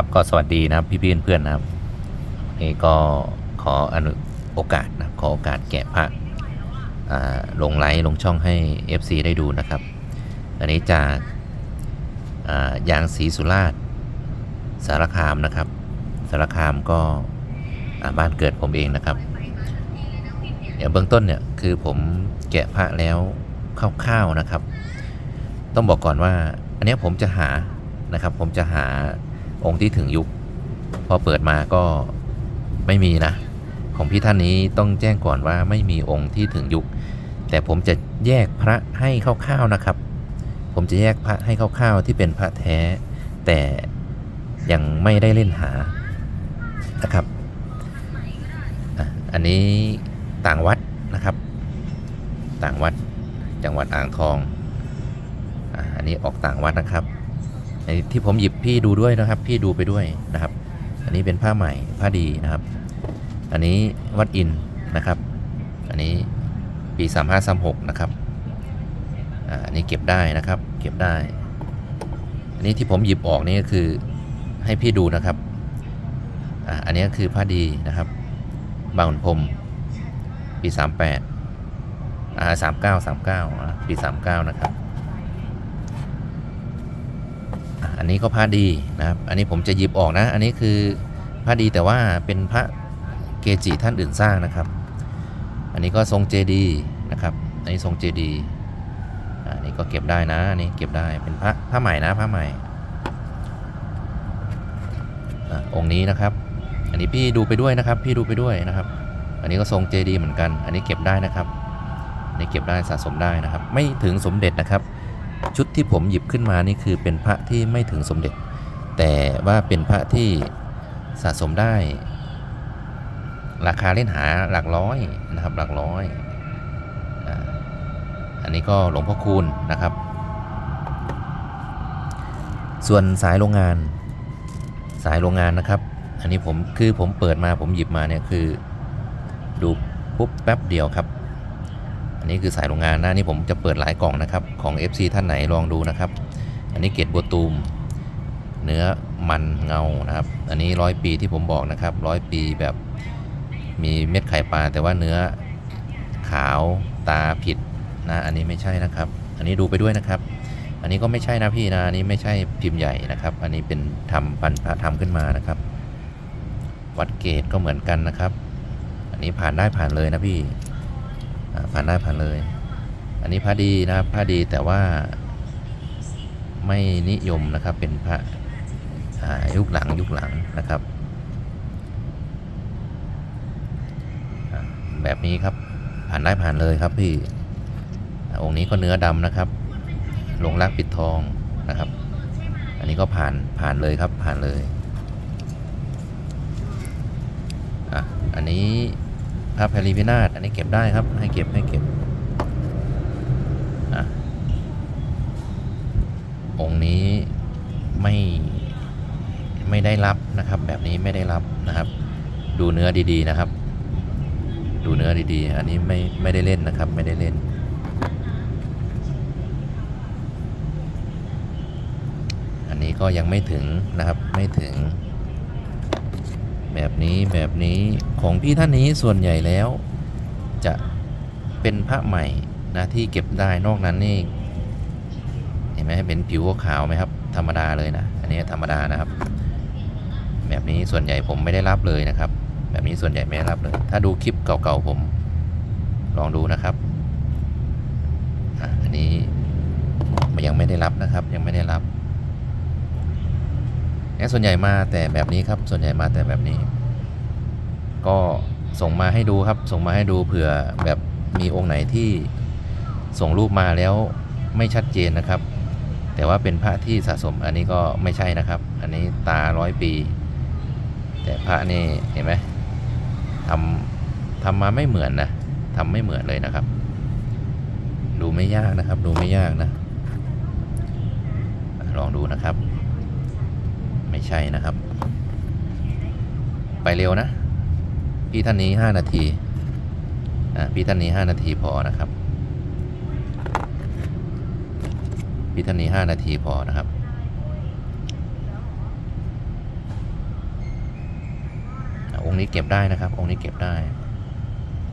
ครับก็สวัสดีนะครับพี่พี่เพื่อนๆนะครับนี่ก็ขออนุโอกาสนะขอโอกาสแกะพระอ่าลงไลฟ์ลงช่องให้ FC ได้ดูนะครับ อันนี้จากอ่ายางศรีสุราษฎร์สารคามนะครับ สารคามก็บ้านเกิดผมเองนะครับเดี๋ยวเบื้องต้นเนี่ยคือผมแกะพระแล้วคร่าวๆนะครับ ต้องบอกก่อนว่า อันนี้ผมจะหานะครับผมจะหา องค์ที่ถึงยุค พอเปิดมาก็ไม่มีนะ ของพี่ท่านนี้ต้องแจ้งก่อนว่าไม่มีองค์ที่ถึงยุค แต่ผมจะแยกพระให้คร่าวๆนะครับ ผมจะแยกพระให้คร่าวๆที่เป็นพระแท้ แต่ยังไม่ได้เล่นหานะครับ อันนี้ต่างวัดนะครับ ต่างวัดจังหวัดอ่างทองอันนี้ออกต่างวัดนะครับ อันนี้ที่ผมหยิบพี่ดูด้วยนะครับ พี่ดูไปด้วยนะครับ อันนี้เป็นผ้าใหม่ผ้าดีนะครับ อันนี้วัดอินนะครับ อันนี้ปี 3536 นะครับอันนี้เก็บได้นะครับ เก็บได้ อันนี้ที่ผมหยิบออกนี่ก็คือให้พี่ดูนะครับอันนี้ก็คือผ้าดีนะครับบางขุนพรมปี 38อ่า39 39 ปี 39 นะครับอะอั นนี้ก็ผ้าดีนะครับ อันนี้ผมจะหยิบออกนะ อันนี้คือผ้าดีแต่ว่าเป็นพระเกจิท่านอื่นสร้างนะครับ อันนี้ก็ทรงเจดีนะครับ อันนี้ทรงเจดีอันนี้ก็เก็บได้นะ อันนี้เก็บได้ เป็นพระผ้าใหม่นะผ้าใหม่อะองค์นี้นะครับ อันนี้พี่ดูไปด้วยนะครับ พี่ดูไปด้วยนะครับ อันนี้ก็ทรงเจดีเหมือนกัน อันนี้เก็บได้นะครับอันนี้เก็บได้สะสมได้นะครับ ไม่ถึงสมเด็จนะครับ ชุดที่ผมหยิบขึ้นมานี่คือเป็นพระที่ไม่ถึงสมเด็จ แต่ว่าเป็นพระที่สะสมได้ ราคาเล่นหาหลักร้อยนะครับหลักร้อยอันนี้ก็หลวงพ่อคูณนะครับ ส่วนสายโรงงานสายโรงงานนะครับ อันนี้ผมคือผมเปิดมาผมหยิบมาเนี่ยคือดูปุ๊บแป๊บเดียวครับ อันนี้คือสายโรงงานนะนี่ผมจะเปิดหลายกล่องนะครับของ FC ท่านไหนลองดูนะครับ อันนี้เกตบัวตูม เนื้อมันเงานะครับ อันนี้ร้อยปีที่ผมบอกนะครับร้อยปีแบบมีเม็ดไข่ปลาแต่ว่าเนื้อขาวตาผิดนะอันนี้ไม่ใช่นะครับ อันนี้ดูไปด้วยนะครับ อันนี้ก็ไม่ใช่นะพี่นะอันนี้ไม่ใช่พิมพ์ใหญ่นะครับ อันนี้เป็นทำปันพระทำขึ้นมานะครับ วัดเกตก็เหมือนกันนะครับ อันนี้ผ่านได้ผ่านเลยนะพี่ ผ่านได้ผ่านเลย อันนี้พระดีนะครับพระดีแต่ว่าไม่นิยมนะครับเป็นพระยุคหลังยุคหลังนะครับ แบบนี้ครับผ่านได้ผ่านเลยครับพี่อ่าองค์นี้ก็เนื้อดำนะครับลงรักปิดทองนะครับ อันนี้ก็ผ่านผ่านเลยครับผ่านเลยอะอันนี้ พระแพรีพินาศอันนี้เก็บได้ครับ ให้เก็บให้เก็บอะองค์นี้ไม่ไม่ได้รับนะครับ แบบนี้ไม่ได้รับนะครับ ดูเนื้อดีๆนะครับ ดูเนื้อดีๆ อันนี้ไม่ไม่ได้เล่นนะครับ ไม่ได้เล่น อันนี้ก็ยังไม่ถึงนะครับไม่ถึง แบบนี้แบบนี้ของพี่ท่านนี้ส่วนใหญ่แล้ว จะเป็นพระใหม่นะที่เก็บได้นอกนั้นนี่เห็นไหมเป็นผิวขาวไหมครับ ธรรมดาเลยนะ อันนี้ธรรมดานะครับ แบบนี้ส่วนใหญ่ผมไม่ได้รับเลยนะครับ แบบนี้ส่วนใหญ่ไม่ได้รับเลย ถ้าดูคลิปเก่าๆผม ลองดูนะครับอันนี้ยังไม่ได้รับนะครับ ยังไม่ได้รับ เนี่ยส่วนใหญ่มาแต่แบบนี้ครับ ส่วนใหญ่มาแต่แบบนี้ ก็ส่งมาให้ดูครับ ส่งมาให้ดูเผื่อแบบมีองค์ไหนที่ส่งรูปมาแล้วไม่ชัดเจนนะครับ แต่ว่าเป็นพระที่สะสมอันนี้ก็ไม่ใช่นะครับ อันนี้ตาร้อยปี แต่พระนี่เห็นไหมทำทำมาไม่เหมือนนะทำไม่เหมือนเลยนะครับ ดูไม่ยากนะครับ ดูไม่ยากนะ ลองดูนะครับ ไม่ใช่นะครับ ไปเร็วนะ พี่ท่านนี้ 5 นาทีอ่าพี่ท่านนี้ 5 นาทีพอนะครับ พี่ท่านนี้ 5 นาทีพอนะครับองนี้เก็บได้นะครับ องค์นี้เก็บได้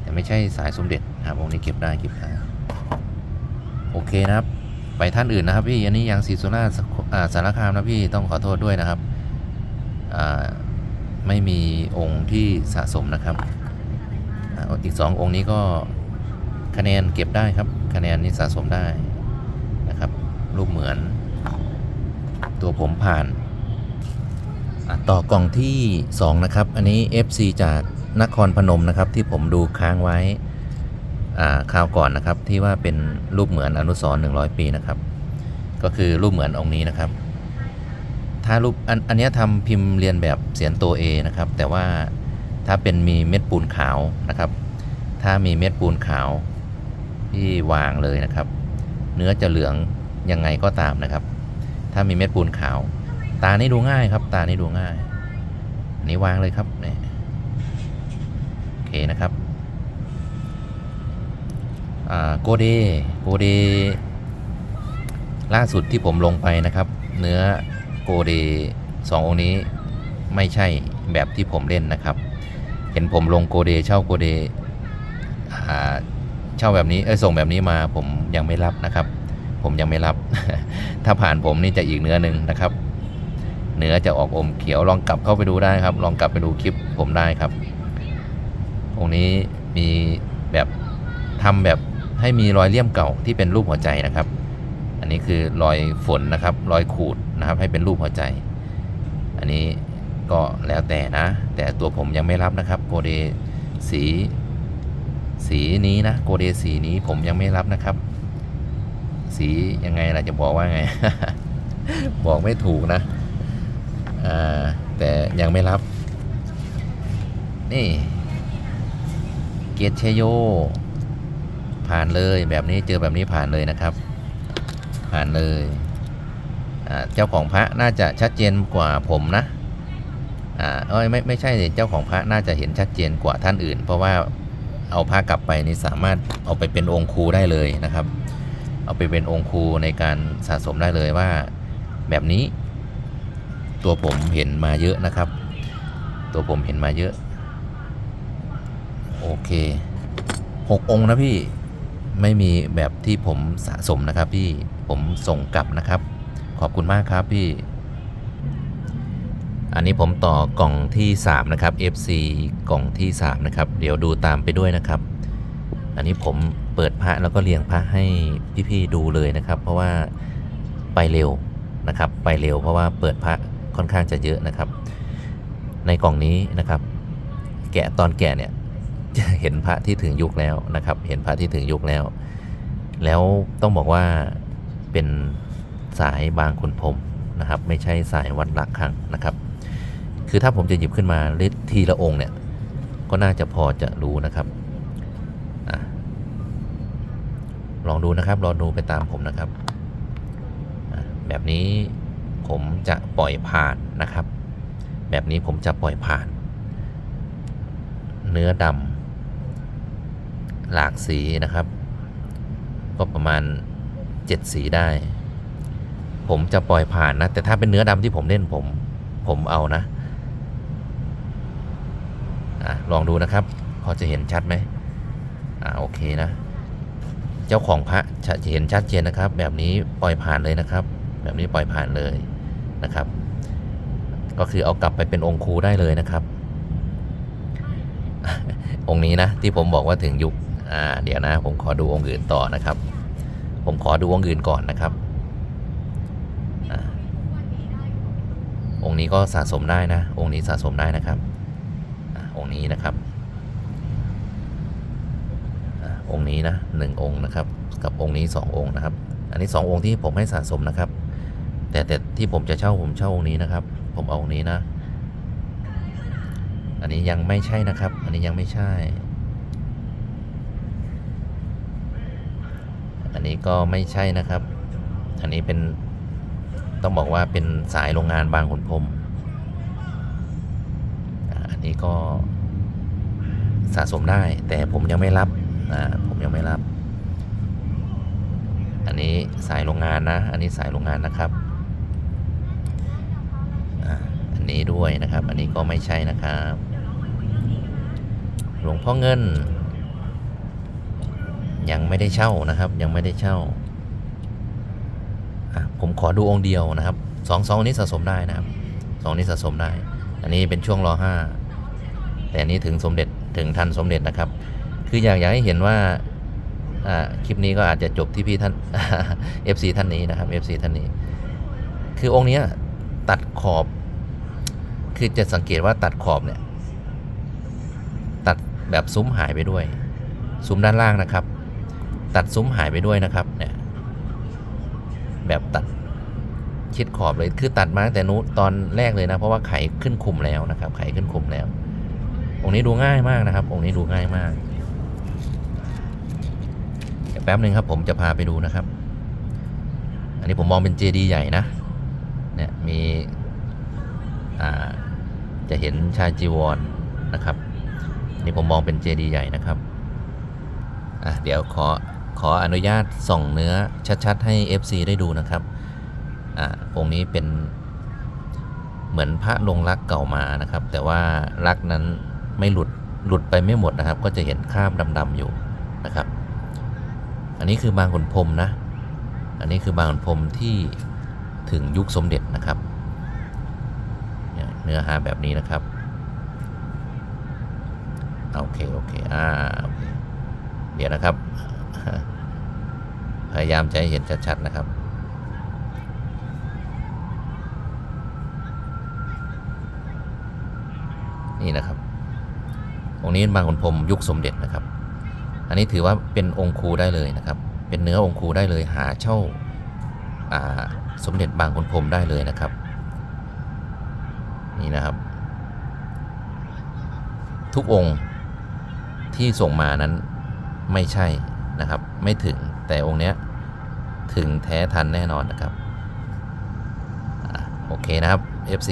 แต่ไม่ใช่สายสมเด็จนะครับ องค์นี้เก็บได้เก็บได้โอเคนะครับ ไปท่านอื่นนะครับพี่ อันนี้ยังศรีสุราษฎร์อ่าสารคามนะพี่ต้องขอโทษด้วยนะครับ ไม่มีองค์ที่สะสมนะครับอ,อีกสององค์นี้ก็คะแนนเก็บได้ครับ คะแนนนี้สะสมได้นะครับ รูปเหมือน ตัวผมผ่านต่อกล่องที่ 2 นะครับ อันนี้ FC จากนครพนมนะครับที่ผมดูค้างไว้คราวก่อนนะครับที่ว่าเป็นรูปเหมือนอนุสร100 ปีนะครับ ก็คือรูปเหมือนองค์นี้นะครับ ถ้ารูปอันอันนี้ทำพิมพ์เรียนแบบเสียนตัว A นะครับ แต่ว่าถ้าเป็นมีเม็ดปูนขาวนะครับ ถ้ามีเม็ดปูนขาวที่วางเลยนะครับ เนื้อจะเหลืองยังไงก็ตามนะครับ ถ้ามีเม็ดปูนขาว ตานี่ดูง่ายครับ ตานี่ดูง่ายอันนี้วางเลยครับนี่โอเคนะครับโกเดโกเดล่าสุดที่ผมลงไปนะครับ เนื้อ โกเดสององค์นี้ไม่ใช่แบบที่ผมเล่นนะครับ เห็นผมลงโกเดเช่าโกเดเช่าแบบนี้เออส่งแบบนี้มาผมยังไม่รับนะครับ ผมยังไม่รับ ถ้าผ่านผมนี่จะอีกเนื้อหนึ่งนะครับ เนื้อจะออกอมเขียวลองกลับเข้าไปดูได้ครับ ลองกลับไปดูคลิปผมได้ครับองค์นี้มีแบบทำแบบให้มีรอยเลี่ยมเก่าที่เป็นรูปหัวใจนะครับ นี้คือรอยฝนนะครับ รอยขูดนะครับ ให้เป็นรูปหัวใจ อันนี้ก็แล้วแต่นะ แต่ตัวผมยังไม่รับนะครับ โกเดสี สีนี้นะ โกเดสีนี้ผมยังไม่รับนะครับ สียังไงล่ะจะบอกว่าไง บอกไม่ถูกนะแต่ยังไม่รับ นี่ เกียรติชโยผ่านเลยแบบนี้เจอแบบนี้ผ่านเลยนะครับ ผ่านเลยเจ้าของพระน่าจะชัดเจนกว่าผมนะอ่าเอ้ยไม่ไม่ใช่เจ้าของพระน่าจะเห็นชัดเจนกว่าท่านอื่น เพราะว่าเอาพระกลับไปนี่สามารถเอาไปเป็นองค์ครูได้เลยนะครับ เอาไปเป็นองค์ครูในการสะสมได้เลยว่าแบบนี้ ตัวผมเห็นมาเยอะนะครับ ตัวผมเห็นมาเยอะ โอเคหกองค์นะพี่ ไม่มีแบบที่ผมสะสมนะครับพี่ผมส่งกลับนะครับ ขอบคุณมากครับพี่ อันนี้ผมต่อกล่องที่ 3 นะครับ FC กล่องที่ 3 นะครับ เดี๋ยวดูตามไปด้วยนะครับ อันนี้ผมเปิดพระแล้วก็เรียงพระให้พี่ๆดูเลยนะครับ เพราะว่าไปเร็วนะครับ ไปเร็วเพราะว่าเปิดพระค่อนข้างจะเยอะนะครับ ในกล่องนี้นะครับ แกะตอนแกะเนี่ย เห็นพระที่ถึงยุคแล้วนะครับ เห็นพระที่ถึงยุคแล้ว แล้วต้องบอกว่าเป็นสายบางขุนพรมนะครับ ไม่ใช่สายวัดหละคังนะครับ คือถ้าผมจะหยิบขึ้นมาทีละองค์เนี่ย ก็น่าจะพอจะรู้นะครับอลองดูนะครับลองดูไปตามผมนะครับ แบบนี้ผมจะปล่อยผ่านนะครับ แบบนี้ผมจะปล่อยผ่าน เนื้อดำ หลากสีนะครับ ก็ประมาณ 7 สีได้ ผมจะปล่อยผ่านนะ แต่ถ้าเป็นเนื้อดำที่ผมเล่นผม ผมเอานะอะลองดูนะครับ พอจะเห็นชัดไหมอ่าโอเคนะ เจ้าของพระจะเห็นชัดเจนนะครับ แบบนี้ปล่อยผ่านเลยนะครับ แบบนี้ปล่อยผ่านเลยนะครับ ก็คือเอากลับไปเป็นองค์ครูได้เลยนะครับ องค์นี้นะที่ผมบอกว่าถึงยุค อ่าเดี๋ยวนะ ผมขอดูองค์อื่นต่อนะครับ ผมขอดูองค์อื่นก่อนนะครับองค์นี้ก็สะสมได้นะ องค์นี้สะสมได้นะครับองค์นี้นะครับองค์นี้นะหนึ่งองค์นะครับ กับองค์นี้สององค์นะครับ อันนี้สององค์ที่ผมให้สะสมนะครับ แต่แต่ที่ผมจะเช่าผมเช่าองค์นี้นะครับ ผมเอาองค์นี้นะ อันนี้ยังไม่ใช่นะครับ อันนี้ยังไม่ใช่ อันนี้ก็ไม่ใช่นะครับ อันนี้เป็นต้องบอกว่าเป็นสายโรงงานบางขุนพรมอันนี้ก็สะสมได้ แต่ผมยังไม่รับอ่าผมยังไม่รับ อันนี้สายโรงงานนะ อันนี้สายโรงงานนะครับอ่าอันนี้ด้วยนะครับ อันนี้ก็ไม่ใช่นะครับ หลวงพ่อเงิน ยังไม่ได้เช่านะครับ ยังไม่ได้เช่าผมขอดูองค์เดียวนะครับสองสองอันนี้สะสมได้นะครับสองนี้สะสมได้ อันนี้เป็นช่วงรอห้าแต่อันนี้ถึงสมเด็จถึงทันสมเด็จนะครับ คืออยากอยากให้เห็นว่าคลิปนี้ก็อาจจะจบที่พี่ท่าน FC ท่านนี้นะครับ FC ท่านนี้ คือองค์นี้ตัดขอบ คือจะสังเกตว่าตัดขอบเนี่ย ตัดแบบซุ้มหายไปด้วย ซุ้มด้านล่างนะครับ ตัดซุ้มหายไปด้วยนะครับเนี่ยแบบตัดชิดขอบเลยคือตัดมาตั้งแต่นู้นตอนแรกเลยนะ เพราะว่าไขขึ้นคุมแล้วนะครับ ไขขึ้นคุมแล้ว องค์นี้ดูง่ายมากนะครับ องค์นี้ดูง่ายมากเดี๋ยวแป๊บหนึ่งครับ ผมจะพาไปดูนะครับ อันนี้ผมมองเป็นเจดีย์ใหญ่นะเนี่ยมีจะเห็นชายจีวรนนะครับ นี่ผมมองเป็นเจดีย์ใหญ่นะครับอะเดี๋ยวขอ ขออนุญาตส่องเนื้อชัดๆ ให้ FC ได้ดูนะครับอ่าองค์นี้เป็นเหมือนพระลงรักเก่ามานะครับ แต่ว่ารักนั้นไม่หลุดหลุดไปไม่หมดนะครับ ก็จะเห็นคราบดำๆอยู่นะครับ อันนี้คือบางขุนพรมนะ อันนี้คือบางขุนพรมที่ถึงยุคสมเด็จนะครับ เนื้อหาแบบนี้นะครับโอเคโอเคอ่าเดี๋ยวนะครับ พยายามจะให้เห็นชัดๆนะครับ นี่นะครับ องค์นี้บางขุนพรมยุคสมเด็จนะครับ อันนี้ถือว่าเป็นองค์ครูได้เลยนะครับ เป็นเนื้อองค์ครูได้เลยหาเช่าาสมเด็จบางขุนพรมได้เลยนะครับ นี่นะครับ ทุกองค์ที่ส่งมานั้นไม่ใช่ นะครับ ไม่ถึงแต่องค์เนี้ยถึงแท้ทันแน่นอนนะครับอโอเคนะครับ FC